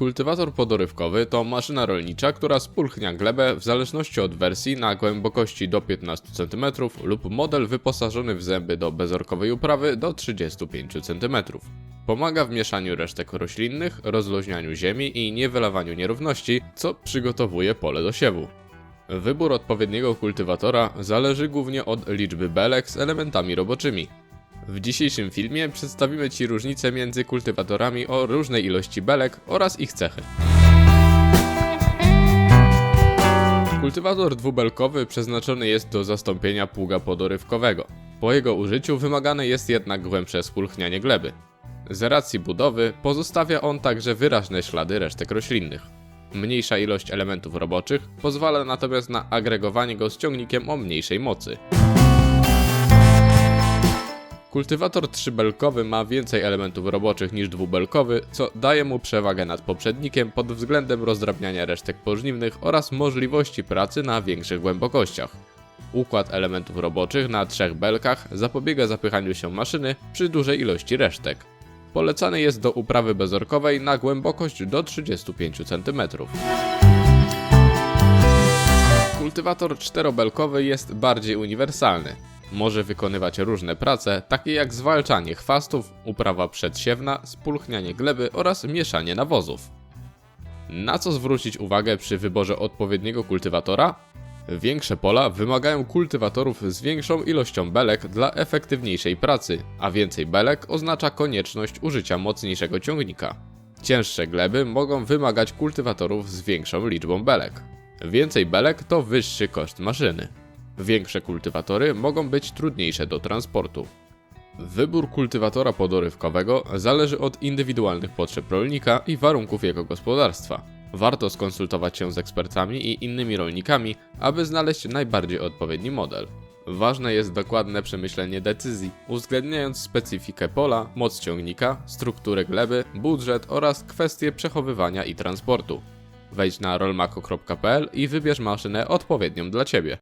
Kultywator podorywkowy to maszyna rolnicza, która spulchnia glebę w zależności od wersji na głębokości do 15 cm lub model wyposażony w zęby do bezorkowej uprawy do 35 cm. Pomaga w mieszaniu resztek roślinnych, rozluźnianiu ziemi i niewylewaniu nierówności, co przygotowuje pole do siewu. Wybór odpowiedniego kultywatora zależy głównie od liczby belek z elementami roboczymi. W dzisiejszym filmie przedstawimy Ci różnice między kultywatorami o różnej ilości belek oraz ich cechy. Kultywator dwubelkowy przeznaczony jest do zastąpienia pługa podorywkowego. Po jego użyciu wymagane jest jednak głębsze spulchnianie gleby. Z racji budowy pozostawia on także wyraźne ślady resztek roślinnych. Mniejsza ilość elementów roboczych pozwala natomiast na agregowanie go z ciągnikiem o mniejszej mocy. Kultywator trzybelkowy ma więcej elementów roboczych niż dwubelkowy, co daje mu przewagę nad poprzednikiem pod względem rozdrabniania resztek pożniwnych oraz możliwości pracy na większych głębokościach. Układ elementów roboczych na trzech belkach zapobiega zapychaniu się maszyny przy dużej ilości resztek. Polecany jest do uprawy bezorkowej na głębokość do 35 cm. Kultywator czterobelkowy jest bardziej uniwersalny. Może wykonywać różne prace, takie jak zwalczanie chwastów, uprawa przedsiewna, spulchnianie gleby oraz mieszanie nawozów. Na co zwrócić uwagę przy wyborze odpowiedniego kultywatora? Większe pola wymagają kultywatorów z większą ilością belek dla efektywniejszej pracy, a więcej belek oznacza konieczność użycia mocniejszego ciągnika. Cięższe gleby mogą wymagać kultywatorów z większą liczbą belek. Więcej belek to wyższy koszt maszyny. Większe kultywatory mogą być trudniejsze do transportu. Wybór kultywatora podorywkowego zależy od indywidualnych potrzeb rolnika i warunków jego gospodarstwa. Warto skonsultować się z ekspertami i innymi rolnikami, aby znaleźć najbardziej odpowiedni model. Ważne jest dokładne przemyślenie decyzji, uwzględniając specyfikę pola, moc ciągnika, strukturę gleby, budżet oraz kwestie przechowywania i transportu. Wejdź na rolmako.pl i wybierz maszynę odpowiednią dla Ciebie.